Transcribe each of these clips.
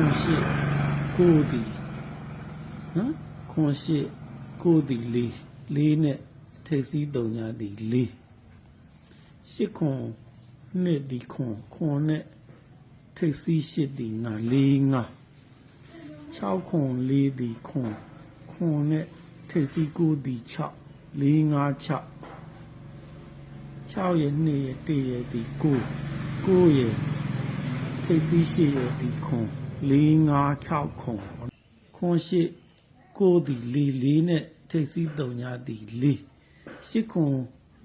ခွန်ရှိကိုဒီနော်ခွန်ရှိကိုဒီလေးလေးနဲ့ထိပ်စီးတုံညာဒီလေးရှစ်ခွန်နှစ်ဒီခွန်ခွန်နဲ့ထိပ်စီးရှစ်ဒီငါလေးငါ6ခွန်လေးဒီခွန်ခွန်နဲ့ထိပ်စီးကိုဒီ6လေးငါ6 6ရဲ့2ရဲ့1ရဲ့ဒီ9 9ရဲ့ထိပ်စီး8ရဲ့ဒီခွန် 4 5 6ခွန်ခွန်8 9ဒီ4 4နဲ့ထိပ်စီး3ညာဒီ4 8ခွန်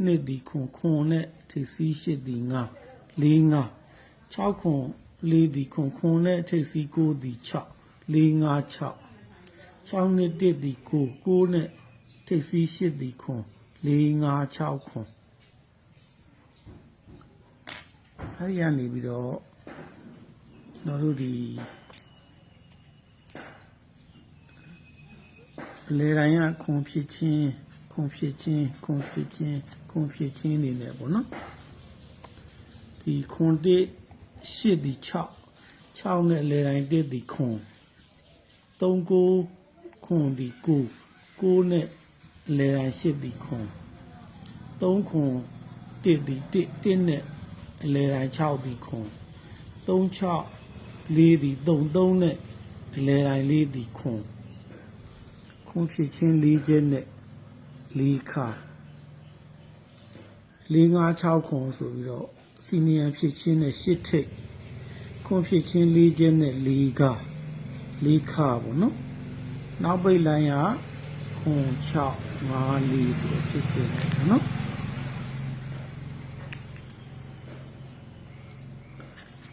2ဒီခွန်ခွန်နဲ့ထိပ်စီး8ဒီ9 4 5 6ခွန်4ဒီခွန်ခွန်နဲ့ထိပ်စီး9ဒီ6 4 5 6 6နှစ်1ဒီ9 9နဲ့ထိပ်စီး8ဒီခွန်4 5 6ခွန်အဲ့ဒီကနေပြီးတော့ကျွန်တော်တို့ဒီ လေတိုင်းကခွန်ဖြစ်ချင်းခွန်ဖြစ်ချင်းခွန်ဖြစ်ချင်းခွန်ဖြစ်ချင်းနေနေပေါ့နော်ဒီခွန်တစ်ရှစ်ဒီ6 6နဲ့လေတိုင်းတစ်ဒီခွန်3ကိုခွန်ဒီ9 9နဲ့လေတိုင်းရှစ်ဒီခွန်3ခွန်တစ်ဒီတစ်တစ်နဲ့အလဲတိုင်း6ဒီခွန်36 4ဒီ33နဲ့အလဲတိုင်း4ဒီခွန် ခွန်ဖြစ်ချင်း4ချက်နဲ့4ခါ4 5 6ခွန်ဆိုပြီးတော့စီနီယံဖြစ်ချင်းနဲ့8ထိပ်ခွန်ဖြစ်ချင်း4ချက်နဲ့4ခါ4ခါပေါ့နော်နောက်ပိတ်လိုင်းကခွန်6 5 4ဆိုတော့ဖြစ်စင်တယ်နော်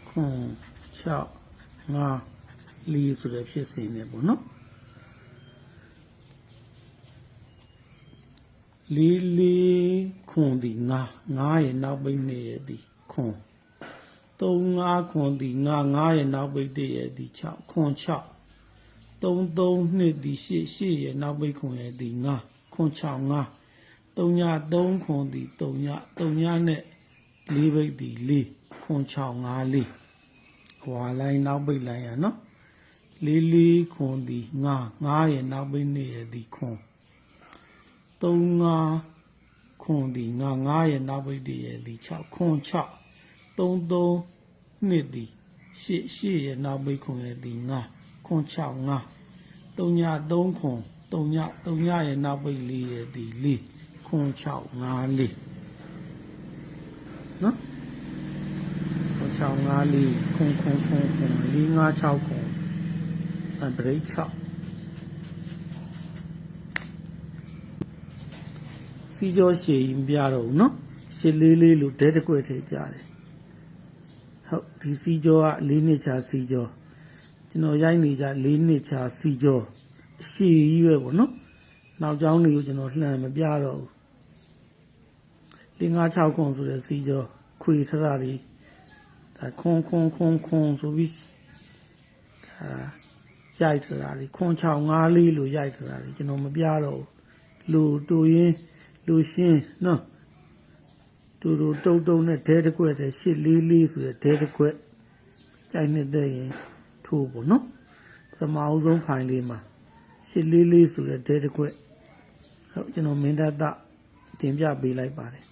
ခွန်6 5လီဆိုတဲ့ဖြစ်စဉ်နဲ့ပေါ့နော် လီလီခွန်ဒီ9 9ရဲ့နောက်ပိတ်နေရဲ့ဒီခွန်3 5ခွန်ဒီ9 9ရဲ့နောက်ပိတ်တည်းရဲ့ဒီ6ခွန်6 3 3နှစ်ဒီ8 8ရဲ့နောက်ပိတ်ခွန်ရဲ့ဒီ9ခွန်6 5 3ည3ခွန်ဒီ3ည3ညနဲ့4ပိတ်ဒီ4ခွန်6 5 4ဟွာလိုင်းနောက်ပိတ်လိုင်းရနော်လေးလေးခွန်ဒီငါငါရဲ့နောက်ပိတ်နေရဲ့ဒီခွန် သုံးငါခွန်ဒီငါငါရဲ့နောက်ပိတ်တည်းရဲ့ဒီ6ခွန်6သုံးသုံးနှစ်ဒီရှစ်ရှစ်ရဲ့နောက်ပိတ်ခွန်ရဲ့ဒီငါခွန်6ငါသုံးညသုံးခွန်သုံးညသုံးညရဲ့နောက်ပိတ်လေးရဲ့ဒီလေးခွန်6ငါလေးနော်6 5လေးခုံခုံခုံခုံ4 5 6ခုံအဘရိတ်6 ကျော်ရှည်ရင်ပြတော့ဘူးနော်ရှည်လေးလေးလို့ဒဲတကွက်ထဲကြားတယ်ဟုတ်ဒီစီကျော်က၄နှစ်ချာစီကျော်ကျွန်တော်ရိုက်နေကြ၄နှစ်ချာစီကျော်ရှည်ကြီးပဲပေါ့နော်နောက်ကျောင်းတွေကိုကျွန်တော်လှမ်းမပြတော့ဘူး၄၅6ခုံဆိုတဲ့စီကျော်ခွေထရတွေဒါခွန်ခွန်ခွန်ခွန်ဆိုပြီးဒါရိုက်စရာတွေခွန်ချောင်းငါးလေးလို့ရိုက်စရာတွေကျွန်တော်မပြတော့ဘူးလူတူရင် လူရှင်းနော်တူတူတုံတုံနဲ့ဒဲတကွက်တဲ့ရှစ်လေးလေးဆိုတဲ့ဒဲတကွက်ကြိုက်နေတဲ့ရင်ထိုးပေါ့နော်ပထမအဆုံးဖိုင်လေးမှာရှစ်လေးလေးဆိုတဲ့ဒဲတကွက်ဟုတ်ကျွန်တော်မင်းတတ်တင်ပြပေးလိုက်ပါတယ်